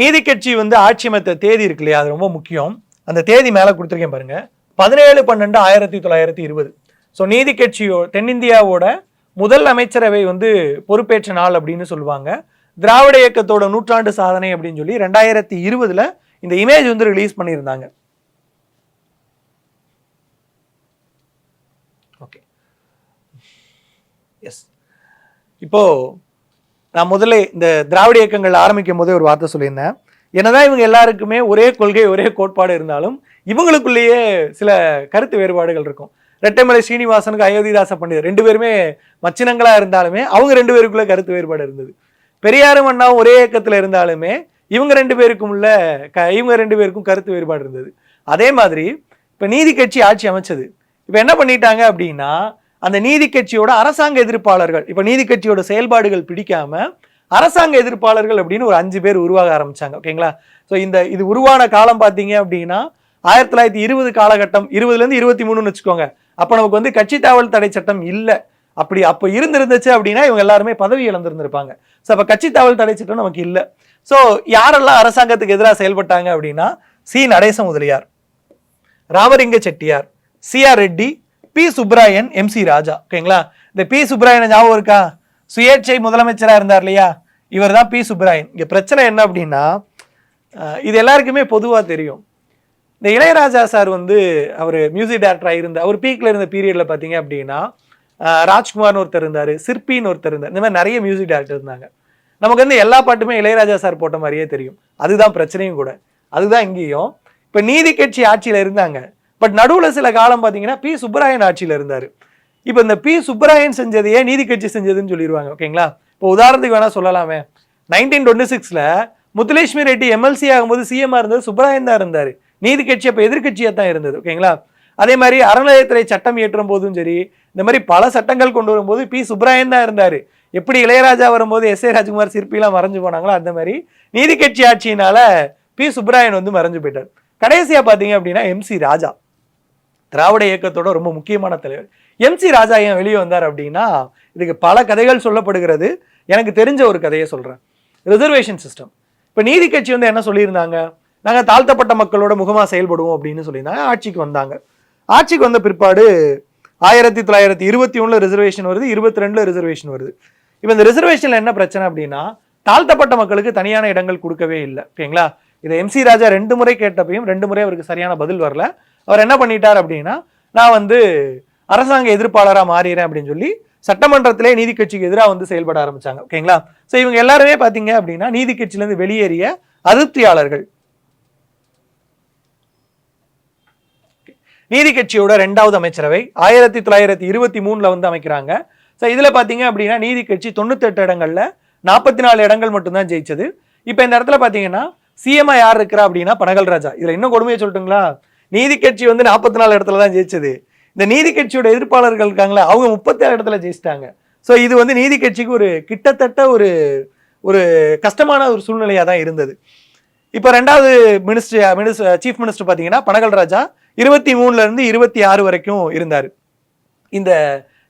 நீதி கட்சி வந்து ஆட்சி அமைத்த தேதி இருக்கு இல்லையா? அது ரொம்ப முக்கியம். அந்த தேதி மேலே கொடுத்துருக்கேன் பாருங்க. பதினேழு பன்னெண்டு ஆயிரத்தி தொள்ளாயிரத்தி இருபது. ஸோ நீதி கட்சியோ தென்னிந்தியாவோட முதல் அமைச்சரவை வந்து பொறுப்பேற்ற நாள் அப்படின்னு சொல்லுவாங்க. திராவிட இயக்கத்தோட நூற்றாண்டு சாதனை அப்படின்னு சொல்லி ரெண்டாயிரத்தி இருபதுல இந்த இமேஜ் வந்து ரிலீஸ் பண்ணியிருந்தாங்க. ஓகே எஸ் இப்போ நான் முதல்ல இந்த திராவிட இயக்கங்கள் ஆரம்பிக்கும் போதே ஒரு வார்த்தை சொல்லியிருந்தேன். என்னதான் இவங்க எல்லாருக்குமே ஒரே கொள்கை ஒரே கோட்பாடு இருந்தாலும் இவங்களுக்குள்ளேயே சில கருத்து வேறுபாடுகள் இருக்கும். ரெட்டைமலை ஸ்ரீனிவாசனுக்கு அயோத்திதாச பண்டிதர். ரெண்டு பேருமே மச்சினங்களாக இருந்தாலுமே அவங்க ரெண்டு பேருக்குள்ள கருத்து வேறுபாடு இருந்தது. பெரியாரும் அண்ணாவும் ஒரே இயக்கத்தில் இருந்தாலுமே இவங்க ரெண்டு பேருக்கும் உள்ள க இவங்க ரெண்டு பேருக்கும் கருத்து வேறுபாடு இருந்தது. அதே மாதிரி இப்போ நீதி கட்சி ஆட்சி அமைச்சது. இப்போ என்ன பண்ணிட்டாங்க அப்படின்னா அந்த நீதி கட்சியோட அரசாங்க எதிர்ப்பாளர்கள் இப்போ நீதி கட்சியோட செயல்பாடுகள் பிடிக்காம அரசாங்க எதிர்ப்பாளர்கள் அப்படின்னு ஒரு அஞ்சு பேர் உருவாக ஆரம்பிச்சாங்க ஓகேங்களா ஸோ இந்த இது உருவான காலம் பார்த்தீங்க அப்படின்னா ஆயிரத்தி தொள்ளாயிரத்தி இருபது காலகட்டம் இருபதுலேருந்து இருபத்தி மூணுன்னு வச்சுக்கோங்க. அப்போ நமக்கு வந்து கட்சி தாவல் தடை சட்டம் இல்லை. அப்படி அப்போ இருந்திருந்துச்சு அப்படின்னா இவங்க எல்லாருமே பதவி இழந்திருந்திருப்பாங்க. ஸோ அப்போ கட்சி தாவல் தடை சட்டம் நமக்கு இல்லை. ஸோ யாரெல்லாம் அரசாங்கத்துக்கு எதிராக செயல்பட்டாங்க அப்படின்னா C. Natesa Mudaliar Ramalinga Chettiar C. R. Reddy P. Subbarayan M. C. Raja. ஓகேங்களா? இந்த பி. சுப்ராயன் ஞாபகம் இருக்கா? சுயேட்சை முதலமைச்சராக இருந்தார் இல்லையா? இவர் தான் பி. சுப்ராயன் இங்கே பிரச்சனை என்ன அப்படின்னா இது எல்லாருக்குமே பொதுவாக தெரியும். இந்த இளையராஜா சார் வந்து அவர் மியூசிக் டைரக்டராக இருந்த அவர் பீக்கில் இருந்த பீரியடில் பார்த்தீங்க அப்படின்னா ராஜ்குமார்னு ஒருத்தர் இருந்தார் சிற்பின்னு ஒருத்தர் இருந்தார். இந்த மாதிரி நிறைய மியூசிக் டைரக்டர் இருந்தாங்க. நமக்கு வந்து எல்லா பாட்டுமே இளையராஜா சார் போட்ட மாதிரியே தெரியும். அதுதான் பிரச்சனையும் கூட. அதுதான் இங்கேயும். இப்போ நீதி கட்சி ஆட்சியில் இருந்தாங்க. பட் நடுவில் சில காலம் பார்த்தீங்கன்னா பி சுப்பராயன் ஆட்சியில் இருந்தார். இப்போ இந்த பி சுப்பராயன் செஞ்சதையே நீதி கட்சி செஞ்சதுன்னு சொல்லிடுவாங்க ஓகேங்களா? இப்போ உதாரணத்துக்கு வேணால் சொல்லலாமே. நைன்டீன் டுவெண்ட்டி சிக்ஸில் முத்துலட்சுமி ரெட்டி எம்எல்சி ஆகும்போது சிஎம்மாக இருந்தது சுப்பராயன் தான் இருந்தார். நீதி கட்சி அப்போ எதிர்க்கட்சியாக தான் இருந்தது ஓகேங்களா? அதே மாதிரி அறநிலையத்துறை சட்டம் இயற்றும் போதும் சரி இந்த மாதிரி பல சட்டங்கள் கொண்டு வரும்போது பி சுப்பராயன் தான் இருந்தார். எப்படி இளையராஜா வரும்போது எஸ் ஏ ராஜ்குமார் சிற்பிலாம் மறைஞ்சு போனாங்களோ அந்த மாதிரி நீதி கட்சி ஆட்சியினால பி சுப்பராயன் வந்து மறைஞ்சு போயிட்டார். கடைசியாக பார்த்தீங்க அப்படின்னா எம்சி ராஜா. திராவிட இயக்கத்தோட ரொம்ப முக்கியமான தலைவர். எம்சி ராஜா ஏன் வெளியே வந்தார் அப்படின்னா இதுக்கு பல கதைகள் சொல்லப்படுகிறது. எனக்கு தெரிஞ்ச ஒரு கதையை சொல்கிறேன் ரிசர்வேஷன் சிஸ்டம் இப்போ நீதி கட்சி வந்து என்ன சொல்லியிருந்தாங்க? நாங்கள் தாழ்த்தப்பட்ட மக்களோட முகமாக செயல்படுவோம் அப்படின்னு சொல்லியிருந்தாங்க. ஆட்சிக்கு வந்தாங்க. ஆட்சிக்கு வந்த பிற்பாடு ஆயிரத்தி தொள்ளாயிரத்தி இருபத்தி ஒன்றில் ரிசர்வேஷன் வருது இருபத்தி ரெண்டுல ரிசர்வேஷன் வருது. இப்போ இந்த ரிசர்வேஷனில் என்ன பிரச்சனை அப்படின்னா தாழ்த்தப்பட்ட மக்களுக்கு தனியான இடங்கள் கொடுக்கவே இல்லை. ஓகேங்களா? இதை எம்சி ராஜா ரெண்டு முறை கேட்டப்பையும் ரெண்டு முறை அவருக்கு சரியான பதில் வரல. அவர் என்ன பண்ணிட்டார் அப்படின்னா நான் வந்து அரசாங்க எதிர்ப்பாளராக மாறிடுறேன் அப்படின்னு சொல்லி சட்டமன்றத்திலே நீதி கட்சிக்கு எதிராக வந்து செயல்பட ஆரம்பிச்சாங்க. ஓகேங்களா ஸோ இவங்க எல்லாருமே பார்த்தீங்க அப்படின்னா நீதி கட்சியிலேருந்து வெளியேறிய அதிருப்தியாளர்கள். நீதி கட்சியோட ரெண்டாவது அமைச்சரவை ஆயிரத்தி தொள்ளாயிரத்தி இருபத்தி மூணுல வந்து அமைக்கிறாங்க. ஸோ இதுல பாத்தீங்க அப்படின்னா நீதி கட்சி தொண்ணூத்தெட்டு இடங்கள்ல நாற்பத்தி நாலு இடங்கள் மட்டும்தான் ஜெயிச்சது. இப்போ இந்த இடத்துல பாத்தீங்கன்னா சிஎம்ஐ யார் இருக்கிறா அப்படின்னா பனகல் ராஜா. இதுல இன்னும் கொடுமையை சொல்லட்டுங்களா? நீதி கட்சி வந்து நாற்பத்தி நாலு இடத்துல தான் ஜெயிச்சது. இந்த நீதி கட்சியோட எதிர்ப்பாளர்கள் இருக்காங்களே அவங்க முப்பத்தேழு இடத்துல ஜெயிச்சிட்டாங்க. ஸோ இது வந்து நீதி கட்சிக்கு ஒரு கிட்டத்தட்ட ஒரு ஒரு கஷ்டமான ஒரு சூழ்நிலையாக தான் இருந்தது. இப்போ ரெண்டாவது மினிஸ்டர் மினிஸ்டர் சீஃப் மினிஸ்டர் பார்த்தீங்கன்னா பனகல் ராஜா இருபத்தி மூணுலேருந்து இருபத்தி ஆறு வரைக்கும் இருந்தார். இந்த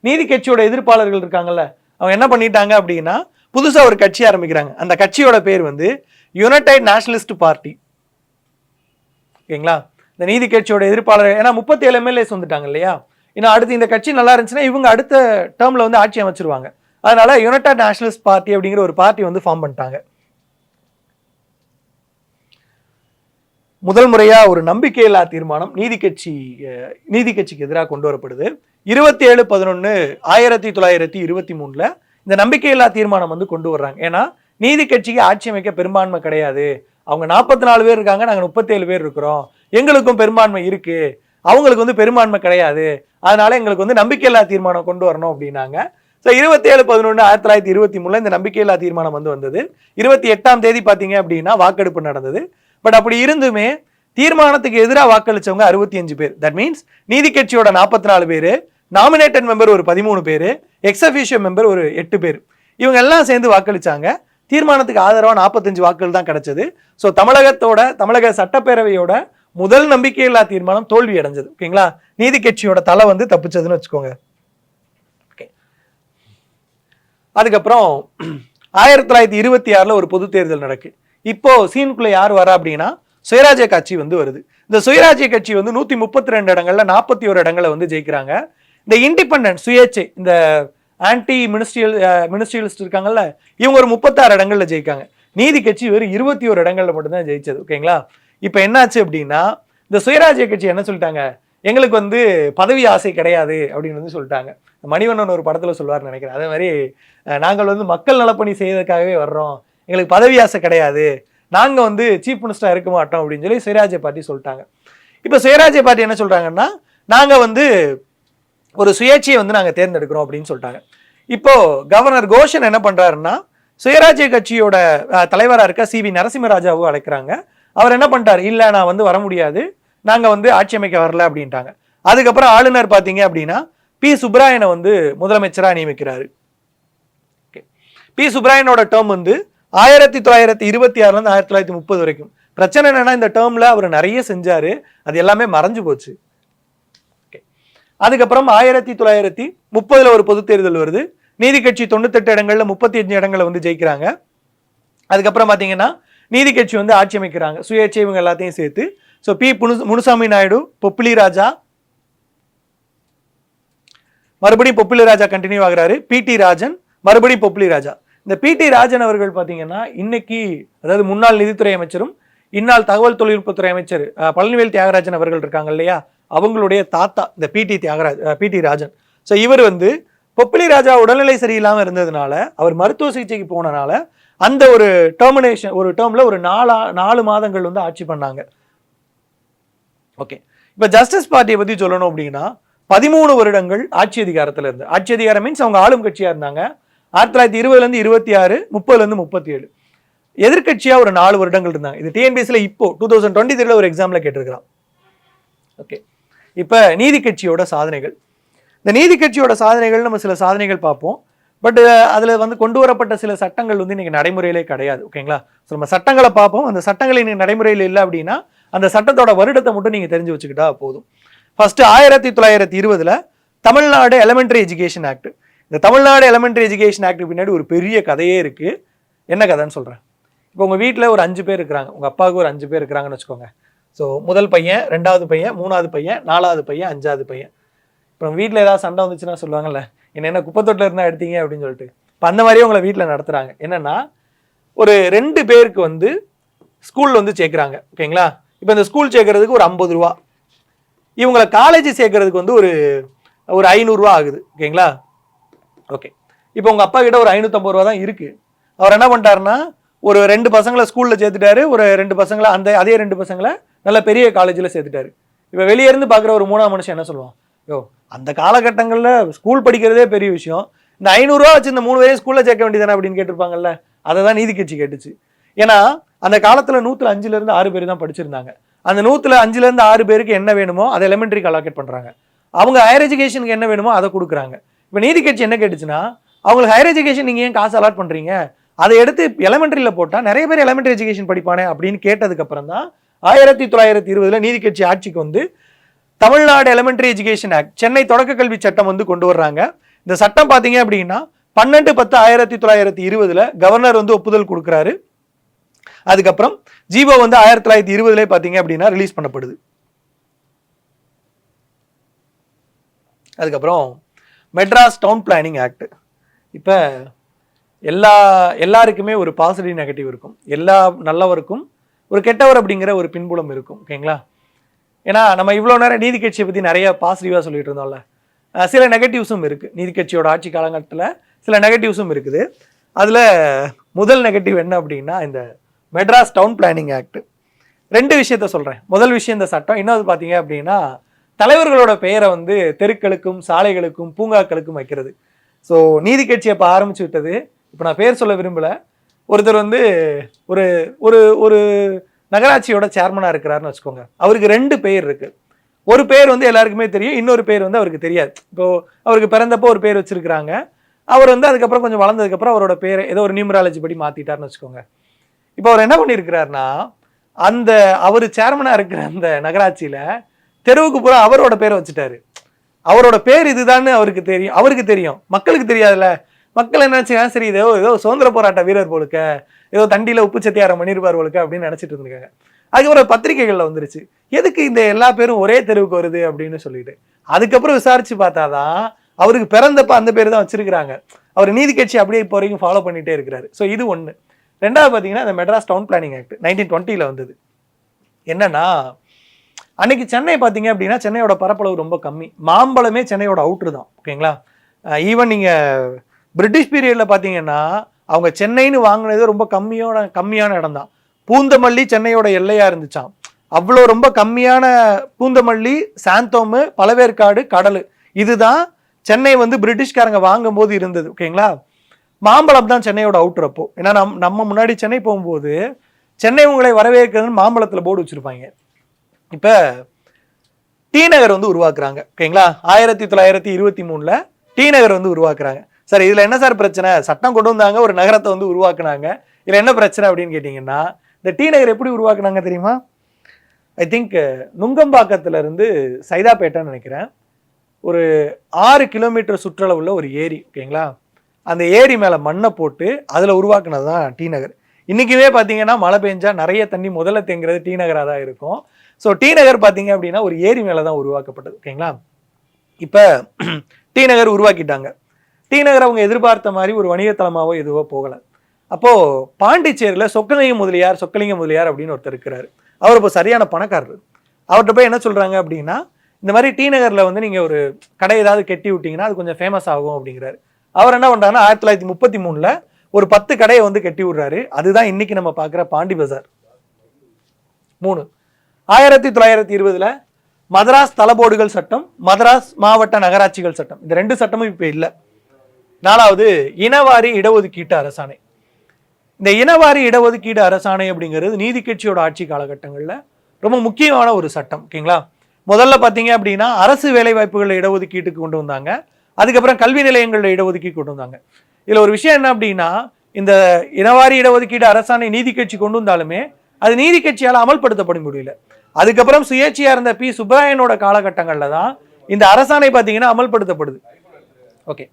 நீதி கட்சியோட எதிர்ப்பாளர்கள் இருக்காங்கல்ல அவங்க என்ன பண்ணிட்டாங்க அப்படின்னா புதுசாக ஒரு கட்சி ஆரம்பிக்கிறாங்க. அந்த கட்சியோட பேர் வந்து யுனைடெட் நேஷனலிஸ்ட் பார்ட்டி ஓகேங்களா? இந்த நீதி கட்சியோட எதிர்ப்பாளர் ஏன்னா முப்பத்தி ஏழு எம்எல்ஏஸ் வந்துட்டாங்க இல்லையா? இன்னும் அடுத்து இந்த கட்சி நல்லா இருந்துச்சுன்னா இவங்க அடுத்த டேர்மில் வந்து ஆட்சி அமைச்சிருவாங்க. அதனால யுனைடெட் நேஷனலிஸ்ட் பார்ட்டி அப்படிங்கிற ஒரு பார்ட்டி வந்து ஃபார்ம் பண்ணிட்டாங்க. முதல் முறையா ஒரு நம்பிக்கையில்லா தீர்மானம் நீதி கட்சி நீதி கட்சிக்கு எதிராக கொண்டு வரப்படுது. இருபத்தி ஏழு பதினொன்று ஆயிரத்தி தொள்ளாயிரத்தி இருபத்தி மூணுல இந்த நம்பிக்கையில்லா தீர்மானம் வந்து கொண்டு வர்றாங்க. ஏன்னா நீதி கட்சிக்கு ஆட்சி அமைக்க பெரும்பான்மை கிடையாது. அவங்க நாற்பத்தி நாலு பேர் இருக்காங்க நாங்கள் முப்பத்தேழு பேர் இருக்கிறோம். எங்களுக்கும் பெரும்பான்மை இருக்கு. அவங்களுக்கு வந்து பெரும்பான்மை கிடையாது. அதனால எங்களுக்கு வந்து நம்பிக்கையில்லா தீர்மானம் கொண்டு வரணும் அப்படின்னாங்க. ஸோ இருபத்தி ஏழு பதினொன்று ஆயிரத்தி தொள்ளாயிரத்தி இருபத்தி மூணுல இந்த நம்பிக்கையில்லா தீர்மானம் வந்து வந்தது. இருபத்தி எட்டாம் தேதி பார்த்தீங்க அப்படின்னா வாக்கெடுப்பு நடந்தது. பட் அப்படி இருந்துமே தீர்மானத்துக்கு எதிராக வாக்களிச்சவங்க அறுபத்தி அஞ்சு பேர். தட் மீன்ஸ் நீதி கட்சியோட நாற்பத்தி நாலு பேர் நாமினேட்டட் மெம்பர் ஒரு பதிமூணு பேர் எக்ஸபிஷியோ மெம்பர் ஒரு எட்டு பேர். இவங்க எல்லாம் சேர்ந்து வாக்களிச்சாங்க. தீர்மானத்துக்கு ஆதரவாக நாற்பத்தஞ்சு வாக்குகள் தான் கிடைச்சது. ஸோ தமிழகத்தோட தமிழக சட்டப்பேரவையோட முதல் நம்பிக்கையில்லா தீர்மானம் தோல்வி அடைஞ்சது ஓகேங்களா? நீதி கட்சியோட தலை வந்து தப்பிச்சதுன்னு வச்சுக்கோங்க. ஓகே. அதுக்கப்புறம் ஆயிரத்தி தொள்ளாயிரத்தி இருபத்தி ஆறில் ஒரு பொது தேர்தல் நடக்கு. இப்போ சீனுக்குள்ள யார் வரா அப்படின்னா சுயராஜ்ய கட்சி வந்து வருது. இந்த சுயராஜ்ய கட்சி வந்து நூத்தி முப்பத்தி ரெண்டு இடங்கள்ல நாற்பத்தி ஒரு இடங்களை வந்து ஜெயிக்கிறாங்க. இந்த இண்டிபெண்டன்ட் சுயேச்சை இந்த ஆன்டி மினிஸ்ட்ரியல் மினிஸ்ட்ரியலிஸ்ட் இருக்காங்கல்ல இவங்க ஒரு முப்பத்தாறு இடங்கள்ல ஜெயிக்காங்க. நீதி கட்சி வெறும் இருபத்தி ஒரு இடங்கள்ல மட்டும்தான் ஜெயிச்சது. ஓகேங்களா? இப்போ என்னாச்சு அப்படின்னா இந்த சுயராஜ்ய கட்சி என்ன சொல்லிட்டாங்க? எங்களுக்கு வந்து பதவி ஆசை கிடையாது அப்படின்னு வந்து சொல்லிட்டாங்க. மணிவண்ணன் ஒரு படத்தில் சொல்லுவார்னு நினைக்கிறேன். அதே மாதிரி நாங்கள் வந்து மக்கள் நலப்பணி செய்வதற்காகவே வர்றோம். எங்களுக்கு பதவி ஆசை கிடையாது. நாங்கள் வந்து சீஃப் மினிஸ்டராக இருக்க மாட்டோம் அப்படின்னு சொல்லி சுயராஜ்ய பார்ட்டி சொல்லிட்டாங்க. இப்போ சுயராஜ்ய பார்ட்டி என்ன சொல்கிறாங்கன்னா நாங்கள் வந்து ஒரு சுயேட்சையை வந்து நாங்கள் தேர்ந்தெடுக்கிறோம் அப்படின்னு சொல்லிட்டாங்க. இப்போது கவர்னர் கோஷன் என்ன பண்ணுறாருன்னா சுயராஜ்ய கட்சியோட தலைவராக இருக்க சி வி நரசிம்மராஜாவும் அழைக்கிறாங்க. அவர் என்ன பண்ணிட்டாரு? இல்லை நான் வந்து வர முடியாது. நாங்கள் வந்து ஆட்சி அமைக்க வரல அப்படின்ட்டாங்க. அதுக்கப்புறம் ஆளுநர் பார்த்தீங்க அப்படின்னா பி. சுப்ராயனை வந்து முதலமைச்சராக நியமிக்கிறாரு. பி. சுப்ராயனோட டேர்ம் வந்து ஆயிரத்தி தொள்ளாயிரத்தி இருபத்தி ஆறுலேருந்து ஆயிரத்தி தொள்ளாயிரத்தி முப்பது வரைக்கும். பிரச்சனை என்னன்னா இந்த டேர்மில் அவர் நிறைய செஞ்சார். அது எல்லாமே மறைஞ்சு போச்சு. அதுக்கப்புறம் ஆயிரத்தி தொள்ளாயிரத்தி முப்பதில் ஒரு பொது தேர்தல் வருது. நீதி கட்சி தொண்ணூத்தெட்டு இடங்களில் முப்பத்தி அஞ்சு இடங்களை வந்து ஜெயிக்கிறாங்க. அதுக்கப்புறம் பார்த்தீங்கன்னா நீதி கட்சி வந்து ஆட்சி அமைக்கிறாங்க. சுயேட்சை இவங்க எல்லாத்தையும் சேர்த்து. So P. புனு முனுசாமி நாயுடு பொப்பிலி ராஜா. மறுபடியும் பொப்பிலி ராஜா கண்டினியூ ஆகுறாரு. பிடி ராஜன் மறுபடியும் பொப்பிலி ராஜா. இந்த பிடி ராஜன் அவர்கள் பார்த்தீங்கன்னா இன்னைக்கு அதாவது முன்னாள் நிதித்துறை அமைச்சரும் இந்நாள் தகவல் தொழில்நுட்பத்துறை அமைச்சர் அஹ், பழனிவேல் தியாகராஜன் அவர்கள் இருக்காங்க இல்லையா? அவங்களுடைய தாத்தா இந்த பிடி தியாகராஜ் பிடி ராஜன். ஸோ இவர் வந்து பொப்பிலி ராஜா உடல்நிலை சரியில்லாமல் இருந்ததுனால அவர் மருத்துவ சிகிச்சைக்கு போனனால அந்த ஒரு டெர்மினேஷன் ஒரு டேர்ம்ல ஒரு நாலா நாலு மாதங்கள் வந்து ஆட்சி பண்ணாங்க. ஓகே இப்போ ஜஸ்டிஸ் பார்ட்டியை பற்றி சொல்லணும் அப்படின்னா பதிமூணு வருடங்கள் ஆட்சி அதிகாரத்தில் இருந்து ஆட்சி அதிகாரம் மீன்ஸ் அவங்க ஆளும் கட்சியாக இருந்தாங்க. ஆயிரத்தி தொள்ளாயிரத்தி இருபதுலேருந்து இருபத்தி ஆறு முப்பதுலேருந்து முப்பத்தி ஏழு. எதிர்கட்சியாக ஒரு நாலு வருடங்கள் இருந்தாங்க. இது டிஎன்பிஎஸ்சியில் இப்போ டூ தௌசண்ட் டுவெண்ட்டி த்ரீல ஒரு எக்ஸாம்ல கேட்டிருக்கிறான். ஓகே இப்போ நீதி கட்சியோட சாதனைகள். இந்த நீதி கட்சியோட சாதனைகள் நம்ம சில சாதனைகள் பார்ப்போம். பட் அதில் வந்து கொண்டு வரப்பட்ட சில சட்டங்கள் வந்து இன்றைக்கி நடைமுறையிலே கிடையாது. ஓகேங்களா? ஸோ நம்ம சட்டங்களை பார்ப்போம். அந்த சட்டங்கள் இன்றைக்கி நடைமுறையில் இல்லை அப்படின்னா அந்த சட்டத்தோட வருடத்தை மட்டும் நீங்கள் தெரிஞ்சு வச்சுக்கிட்டா போதும். ஃபஸ்ட்டு ஆயிரத்தி தொள்ளாயிரத்தி இருபதில் தமிழ்நாடு எலமெண்ட்ரி எஜுகேஷன் ஆக்ட் இந்த தமிழ்நாடு எலமெண்ட்ரி எஜுகேஷன் ஆக்ட் பின்னாடி ஒரு பெரிய கதையே இருக்குது என்ன கதைன்னு சொல்கிறேன் இப்போ உங்கள் வீட்டில் ஒரு அஞ்சு பேர் இருக்கிறாங்க. உங்கள் அப்பாவுக்கு ஒரு அஞ்சு பேர் இருக்கிறாங்கன்னு வச்சுக்கோங்க. ஸோ முதல் பையன் ரெண்டாவது பையன் மூணாவது பையன் நாலாவது பையன் அஞ்சாவது பையன். இப்போ வீட்டில் ஏதாவது சண்டை வந்துச்சுன்னா சொல்லுவாங்கல்ல என்ன என்ன குப்பத்தொட்டில் இருந்தால் எடுத்தீங்க? அப்படின்னு சொல்லிட்டு. இப்போ அந்த மாதிரியே உங்களை வீட்டில் நடத்துகிறாங்க என்னன்னா ஒரு ரெண்டு பேருக்கு வந்து ஸ்கூலில் வந்து சேர்க்குறாங்க. ஓகேங்களா? இப்போ இந்த ஸ்கூல் சேர்க்கறதுக்கு ஒரு ஐம்பது ரூபா. இவங்களை காலேஜ் சேர்க்கறதுக்கு வந்து ஒரு ஒரு ஐநூறுரூவா ஆகுது. ஓகேங்களா? ஓகே. இப்போ உங்கள் அப்பா கிட்ட ஒரு ஐநூற்றம்பது ரூபா தான் இருக்குது அவர் என்ன பண்ணிட்டாருன்னா ஒரு ரெண்டு பசங்களை ஸ்கூலில் சேர்த்துட்டாரு. ஒரு ரெண்டு பசங்களை அந்த அதே ரெண்டு பசங்களை நல்ல பெரிய காலேஜில் சேர்த்துட்டாரு. இப்போ வெளியே இருந்து பார்க்குற ஒரு மூணாம் மனுஷன் என்ன சொல்லுவான்? யோ அந்த காலகட்டங்களில் ஸ்கூல் படிக்கிறதே பெரிய விஷயம். இந்த ஐநூறுரூவா வச்சு இந்த மூணு பேரையும் ஸ்கூலில் சேர்க்க வேண்டியதானே அப்படின்னு கேட்டிருப்பாங்கல்ல? அதை தான் நீதி கட்சி கேட்டுச்சு. ஏன்னா அந்த காலத்தில் நூற்றுல அஞ்சுல இருந்து ஆறு பேர் தான் படிச்சிருந்தாங்க. அந்த நூற்றுல அஞ்சுல இருந்து ஆறு பேருக்கு என்ன வேணுமோ அதை எலிமெண்ட்ரிக்கு அலாக்கேட் பண்ணுறாங்க அவங்க ஹையர் எஜுகேஷனுக்கு என்ன வேணுமோ அதை கொடுக்குறாங்க. இப்போ நீதி கட்சி என்ன கேட்டுச்சுன்னா அவங்களுக்கு ஹையர் எஜுகேஷன் நீங்கள் ஏன் காசு அலாட் பண்ணுறீங்க அதை எடுத்து எலமெண்ட்ரியில் போட்டால் நிறைய பேர் எலமெண்ட்ரி எஜுகேஷன் படிப்பானே அப்படின்னு கேட்டதுக்கு அப்புறம் தான் ஆயிரத்தி தொள்ளாயிரத்தி இருபதுல நீதி கட்சி ஆட்சிக்கு வந்து Tamil Nadu elementary education act Chennai தொடக்க கல்வி சட்டம் வந்து கொண்டு வர்றாங்க. இந்த சட்டம் பார்த்தீங்க அப்படின்னா பன்னெண்டு பத்து ஆயிரத்தி தொள்ளாயிரத்தி இருபதுல கவர்னர் வந்து ஒப்புதல் கொடுக்குறாரு. அதுக்கப்புறம் ஜீவோ வந்து ஆயிரத்தி தொள்ளாயிரத்தி இருபதுல பார்த்தீங்க அப்படின்னா ரிலீஸ் பண்ணப்படுது. அதுக்கப்புறம் மெட்ராஸ் டவுன் பிளானிங் ஆக்ட் இப்போ எல்லா எல்லாருக்குமே ஒரு பாசிட்டிவ் நெகட்டிவ் இருக்கும். எல்லா நல்லவருக்கும் ஒரு கெட்டவர் அப்படிங்கிற ஒரு பின்புலம் இருக்கும். ஓகேங்களா? ஏன்னா நம்ம இவ்வளோ நேரம் நீதி கட்சியை பற்றி நிறைய பாசிட்டிவாக சொல்லிட்டு இருந்தோம்ல. சில நெகட்டிவ்ஸும் இருக்குது நீதி கட்சியோட ஆட்சி காலகட்டத்தில் சில நெகட்டிவ்ஸும் இருக்குது. அதில் முதல் நெகட்டிவ் என்ன அப்படின்னா இந்த மெட்ராஸ் டவுன் பிளானிங் ஆக்ட் ரெண்டு விஷயத்த சொல்கிறேன் முதல் விஷயம் இந்த சட்டம். இன்னொரு பார்த்தீங்க அப்படின்னா தலைவர்களோட பெயரை வந்து தெருக்களுக்கும் சாலைகளுக்கும் பூங்காக்களுக்கும் வைக்கிறது. ஸோ நீதி கட்சி அப்போ ஆரம்பிச்சு விட்டது. இப்போ நான் பேர் சொல்ல விரும்பலை. ஒருத்தர் வந்து ஒரு ஒரு ஒரு நகராட்சியோட சேர்மனாக இருக்கிறாருன்னு வச்சுக்கோங்க. அவருக்கு ரெண்டு பேர் இருக்கு. ஒரு பேர் வந்து எல்லாருக்குமே தெரியும் இன்னொரு பேர் வந்து அவருக்கு தெரியாது. இப்போ அவருக்கு பிறந்தப்போ ஒரு பேர் வச்சிருக்கிறாங்க. அவர் வந்து அதுக்கப்புறம் கொஞ்சம் வளர்ந்ததுக்கப்புறம் அவரோட பேரை ஏதோ ஒரு நியூமராலஜி படி மாத்திட்டாருன்னு வச்சுக்கோங்க. இப்போ அவர் என்ன பண்ணியிருக்கிறாருன்னா அந்த அவர் சேர்மனாக இருக்கிற அந்த நகராட்சியில தெருவுக்கு பூரா அவரோட பேரை வச்சுட்டாரு. அவரோட பேர் இதுதான்னு அவருக்கு தெரியும் அவருக்கு தெரியும். மக்களுக்கு தெரியாதுல்ல. மக்கள் என்ன சரி இதோ ஏதோ சுதந்திர போராட்ட வீரர் போலுக்க ஏதோ தண்டியில் உப்பு சத்தியாரம் பண்ணிருப்பார்களுக்கு அப்படின்னு நினச்சிட்டு இருந்திருக்காங்க. அதுக்கப்புறம் பத்திரிகைகளில் வந்துருச்சு. எதுக்கு இந்த எல்லா பேரும் ஒரே தெருவுக்கு வருது அப்படின்னு சொல்லிட்டு. அதுக்கப்புறம் விசாரிச்சு பார்த்தாதான் அவருக்கு பிறந்தப்ப அந்த பேர் தான் வச்சிருக்கிறாங்க. அவர் நீதி கட்சி அப்படியே இப்போ வரைக்கும் ஃபாலோ பண்ணிட்டே இருக்கிறாரு. ஸோ இது ஒன்று ரெண்டாவது பார்த்தீங்கன்னா இந்த Madras town planning act nineteen டுவெண்ட்டியில் வந்தது. என்னன்னா அன்னைக்கு சென்னை பார்த்தீங்க அப்படின்னா சென்னையோட பரப்பளவு ரொம்ப கம்மி. மாம்பழமே சென்னையோட அவுட்ரு தான். ஓகேங்களா? ஈவன் நீங்கள் பிரிட்டிஷ் பீரியடில் பார்த்தீங்கன்னா அவங்க சென்னைன்னு வாங்கினது ரொம்ப கம்மியோட கம்மியான இடம் தான் பூந்தமல்லி சென்னையோட எல்லையாக இருந்துச்சாம். அவ்வளோ ரொம்ப கம்மியான பூந்தமல்லி சாந்தோமு பழவேற்காடு கடல். இதுதான் சென்னை வந்து பிரிட்டிஷ்காரங்க வாங்கும்போது இருந்தது ஓகேங்களா? மாம்பழம் தான் சென்னையோட அவுட்ரு அப்போ. ஏன்னா நம் நம்ம முன்னாடி சென்னை போகும்போது சென்னை உங்களை வரவேற்கிறதுன்னு மாம்பழத்தில் போர்டு வச்சுருப்பாங்க. இப்போ டி நகர் வந்து உருவாக்குறாங்க ஓகேங்களா? ஆயிரத்தி தொள்ளாயிரத்தி இருபத்தி மூணில் டி நகர் வந்து உருவாக்குறாங்க. சார் இதில் என்ன சார் பிரச்சனை? சட்டம் கொண்டு வந்தாங்க ஒரு நகரத்தை வந்து உருவாக்குனாங்க. இதில் என்ன பிரச்சனை அப்படின்னு கேட்டிங்கன்னா இந்த டி நகர் எப்படி உருவாக்குனாங்க தெரியுமா? ஐ திங்க் நுங்கம்பாக்கத்துலேருந்து சைதாப்பேட்டைன்னு நினைக்கிறேன். ஒரு ஆறு கிலோமீட்டர் சுற்றளவுள்ள ஒரு ஏரி ஓகேங்களா? அந்த ஏரி மேலே மண்ணை போட்டு அதில் உருவாக்குனது தான் டி நகர். இன்றைக்குமே பார்த்தீங்கன்னா மழை பெஞ்சா நிறைய தண்ணி முதல்ல தேங்குறது டி நகராக தான் இருக்கும். ஸோ டி நகர் பார்த்தீங்க அப்படின்னா ஒரு ஏரி மேலே தான் உருவாக்கப்பட்டது ஓகேங்களா? இப்போ டி நகர் உருவாக்கிட்டாங்க. டி நகர் அவங்க எதிர்பார்த்த மாதிரி ஒரு வணிகத்தலமாவோ எதுவோ போகலை. அப்போது பாண்டிச்சேரியில் சொக்கலிங்க முதலியார் சொக்கலிங்க முதலியார் அப்படின்னு ஒருத்தர் இருக்கிறாரு. அவர் இப்போ சரியான பணக்காரர். அவர்கிட்ட போய் என்ன சொல்கிறாங்க அப்படின்னா இந்த மாதிரி டி நகரில் வந்து நீங்கள் ஒரு கடை ஏதாவது கெட்டி விட்டிங்கன்னா அது கொஞ்சம் ஃபேமஸ் ஆகும் அப்படிங்கிறாரு. அவர் என்ன பண்ணுறாருன்னா ஆயிரத்தி தொள்ளாயிரத்தி முப்பத்தி மூணில் ஒரு பத்து கடையை வந்து கட்டி விடுறாரு. அதுதான் இன்னைக்கு நம்ம பார்க்குற பாண்டி பஜார். மூணு. ஆயிரத்தி தொள்ளாயிரத்தி இருபதுல மதராஸ் தலபோடுகள் சட்டம் மதராஸ் மாவட்ட நகராட்சிகள் சட்டம். இந்த ரெண்டு சட்டமும் இப்போ இல்லை. நாலாவது இனவாரி இடஒதுக்கீட்டு அரசாணை. இந்த இனவாரி இடஒதுக்கீடு அரசாணை அப்படிங்கிறது நீதி கட்சியோட ஆட்சி காலகட்டங்களில் ரொம்ப முக்கியமான ஒரு சட்டம் ஓகேங்களா? முதல்ல பார்த்தீங்க அப்படின்னா அரசு வேலைவாய்ப்புகளில் இடஒதுக்கீட்டுக்கு கொண்டு வந்தாங்க. அதுக்கப்புறம் கல்வி நிலையங்களில் இடஒதுக்கீடு கொண்டு வந்தாங்க. இதில் ஒரு விஷயம் என்ன அப்படின்னா இந்த இனவாரி இடஒதுக்கீடு அரசாணை நீதி கட்சி கொண்டு வந்தாலுமே அது நீதி கட்சியால் அமல்படுத்தப்பட முடியல. அதுக்கப்புறம் சுயேட்சையாக இருந்த பி. சுப்பராயனோட காலகட்டங்களில் தான் இந்த அரசாணை பார்த்தீங்கன்னா அமல்படுத்தப்படுது. ஓகே.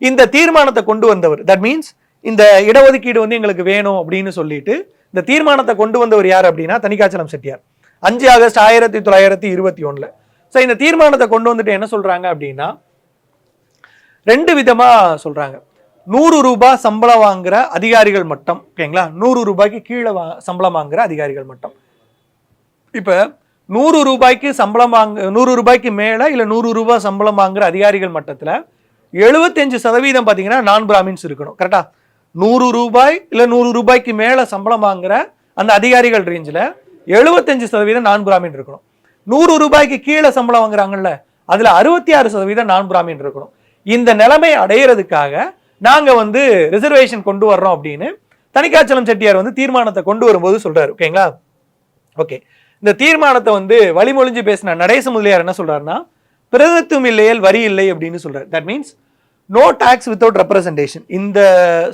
இந்த தீர்மானத்தை கொண்டு வந்தவர். தட் மீன்ஸ் இந்த இடஒதுக்கீடு வந்து எங்களுக்கு வேணும் அப்படின்னு சொல்லிட்டு இந்த தீர்மானத்தை கொண்டு வந்தவர் யார் அப்படின்னா தனிக்காச்சலம் செட்டியார். அஞ்சு ஆகஸ்ட் ஆயிரத்தி தொள்ளாயிரத்தி இருபத்தி ஒன்றில் ஸோ இந்த தீர்மானத்தை கொண்டு வந்துட்டு என்ன சொல்றாங்க அப்படின்னா ரெண்டு விதமாக சொல்றாங்க. நூறு ரூபாய் சம்பளம் வாங்குற அதிகாரிகள் மட்டம் ஓகேங்களா? நூறு ரூபாய்க்கு கீழே வா சம்பளம் வாங்குற அதிகாரிகள் மட்டம். இப்போ நூறு ரூபாய்க்கு சம்பளம் வாங்க நூறு ரூபாய்க்கு மேலே இல்லை நூறு ரூபாய் சம்பளம் வாங்குற அதிகாரிகள் மட்டத்தில் எழுபத்தஞ்சு சதவீதம் பார்த்தீங்கன்னா நான் பிராமின்ஸ் இருக்கணும். கரெக்டா நூறு ரூபாய் இல்லை நூறு ரூபாய்க்கு மேலே சம்பளம் வாங்குற அந்த அதிகாரிகள் ரேஞ்சில் எழுபத்தஞ்சு சதவீதம் நான் பிராமின் இருக்கணும். நூறு ரூபாய்க்கு கீழே சம்பளம் வாங்குறாங்கல்ல அதில் அறுபத்தி ஆறு சதவீதம் நான் பிராமின் இருக்கணும். இந்த நிலைமை அடையிறதுக்காக நாங்கள் வந்து ரிசர்வேஷன் கொண்டு வர்றோம் அப்படின்னு தனிக்காச்சலம் செட்டியார் வந்து தீர்மானத்தை கொண்டு வரும்போது சொல்றாரு. ஓகேங்களா ஓகே இந்த தீர்மானத்தை வந்து வழிமொழிஞ்சு பேசின நடேச முதலியார் என்ன சொல்றாருன்னா பிரதித்துவம் இல்லையல் வரி இல்லை அப்படின்னு சொல்கிறார் that means no tax without representation இந்த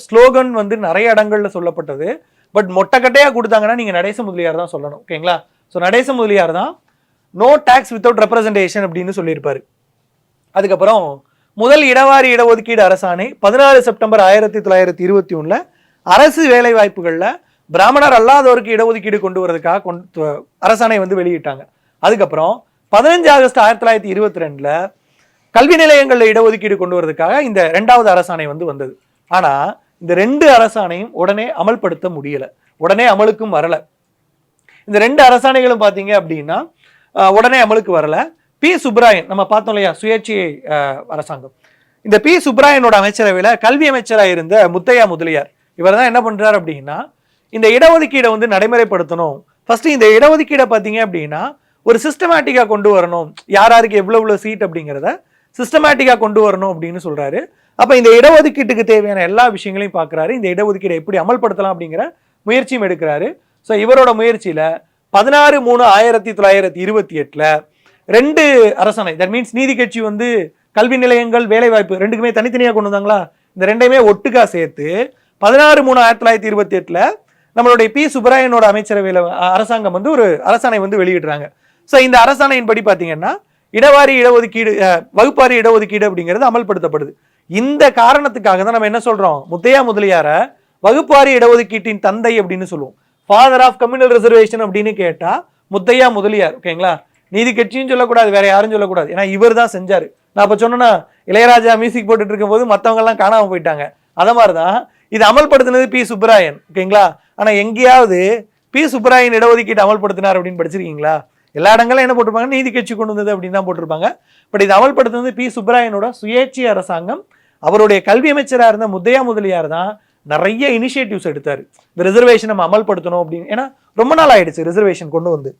ஸ்லோகன் வந்து நிறைய இடங்களில் சொல்லப்பட்டது. பட் மொட்டைக்கட்டையாக கொடுத்தாங்கன்னா நீங்கள் நடேச முதலியார் தான் சொல்லணும். ஓகேங்களா ஸோ நடேச முதலியார் தான் நோ டேக்ஸ் வித்தவுட் ரெப்ரசன்டேஷன் அப்படின்னு சொல்லியிருப்பார். அதுக்கப்புறம் முதல் இடவாரி இடஒதுக்கீடு அரசாணை பதினாறு செப்டம்பர் ஆயிரத்தி தொள்ளாயிரத்தி இருபத்தி ஒன்றில் அரசு வேலை வாய்ப்புகளில் பிராமணர் அல்லாதவருக்கு இடஒதுக்கீடு கொண்டு வரதுக்காக கொண்டு அரசாணை வந்து வெளியிட்டாங்க. அதுக்கப்புறம் பதினஞ்சு ஆகஸ்ட் ஆயிரத்தி தொள்ளாயிரத்தி இருபத்தி ரெண்டுல கல்வி நிலையங்களில் இடஒதுக்கீடு கொண்டு வரதுக்காக இந்த ரெண்டாவது அரசாணை வந்து வந்தது. ஆனா இந்த ரெண்டு அரசாணையும் உடனே அமல்படுத்த முடியல. உடனே அமலுக்கும் வரல. இந்த ரெண்டு அரசாணைகளும் பார்த்தீங்க அப்படின்னா உடனே அமலுக்கு வரல. பி. சுப்ராயன் நம்ம பார்த்தோம் இல்லையா சுயேட்சை அரசாங்கம். இந்த பி. சுப்ராயனோட அமைச்சரவையில் கல்வி அமைச்சராக இருந்த முத்தையா முதலியார் இவர் தான் என்ன பண்ணுறார் அப்படின்னா இந்த இடஒதுக்கீடை வந்து நடைமுறைப்படுத்தணும். ஃபர்ஸ்ட் இந்த இடஒதுக்கீடை பார்த்தீங்க அப்படின்னா ஒரு சிஸ்டமேட்டிக்காக கொண்டு வரணும். யார் யாருக்கு எவ்வளோ எவ்வளோ சீட் அப்படிங்கிறத சிஸ்டமேட்டிக்காக கொண்டு வரணும் அப்படின்னு சொல்கிறாரு அப்போ இந்த இடஒதுக்கீட்டுக்கு தேவையான எல்லா விஷயங்களையும் பார்க்குறாரு இந்த இடஒதுக்கீடை எப்படி அமல்படுத்தலாம் அப்படிங்கிற முயற்சியும் எடுக்கிறாரு. ஸோ இவரோட முயற்சியில் பதினாறு மூணு ஆயிரத்தி தொள்ளாயிரத்தி இருபத்தி எட்டில் ரெண்டு அரசாணை தட் மீன்ஸ் நீதி கட்சி வந்து கல்வி நிலையங்கள் வேலைவாய்ப்பு ரெண்டுக்குமே தனித்தனியாக கொண்டு வந்தாங்களா? இந்த ரெண்டையுமே ஒட்டுக்கா சேர்த்து பதினாறு மூணு ஆயிரத்தி தொள்ளாயிரத்தி இருபத்தி எட்டில் நம்மளுடைய பி. சுப்பராயனோட அமைச்சரவையில் அரசாங்கம் வந்து ஒரு அரசாணை வந்து வெளியிடுறாங்க. ஸோ இந்த அரசாணையின்படி பார்த்தீங்கன்னா இடவாரி இடஒதுக்கீடு வகுப்பாரி இடஒதுக்கீடு அப்படிங்கிறது அமல்படுத்தப்படுது. இந்த காரணத்துக்காக தான் நம்ம என்ன சொல்றோம்? முத்தையா முதலியார வகுப்பாரி இடஒதுக்கீட்டின் தந்தை அப்படின்னு சொல்லுவோம். ஃபாதர் ஆஃப் கம்யூனல் ரிசர்வேஷன் அப்படின்னு கேட்டால் முத்தையா முதலியார் ஓகேங்களா நீதி கட்சியும் சொல்லக்கூடாது வேற யாரும் சொல்லக்கூடாது. ஏன்னா இவர் தான் செஞ்சார். நான் அப்போ சொன்னேன்னா இளையராஜா மியூசிக் போட்டுட்டு இருக்கும்போது மற்றவங்கெல்லாம் காணாமல் காணாம போயிட்டாங்க. மாதிரி தான் இது அமல்படுத்தினது பி. சுப்பராயன் ஓகேங்களா ஆனால் எங்கேயாவது பி. சுப்பராயன் இடஒதுக்கீட்டு அமல்படுத்தினார் அப்படின்னு படிச்சிருக்கீங்களா? எல்லா இடங்களும் என்ன போட்டிருப்பாங்க? நீதி கட்சி கொண்டு வந்தது அப்படின்னு தான் போட்டிருப்பாங்க. பட் இது அமல்படுத்துனது பி. சுப்பராயனோட சுயேட்சை அரசாங்கம். அவருடைய கல்வி அமைச்சராக இருந்த முத்தையா முதலியார் தான் நிறைய இனிஷியேட்டிவ்ஸ் எடுத்தார். இந்த ரிசர்வேஷன் நம்ம அமல்படுத்தணும் அப்படின்னு. ஏன்னா ரொம்ப நாள் ஆயிடுச்சு ரிசர்வேஷன் கொண்டு வந்து.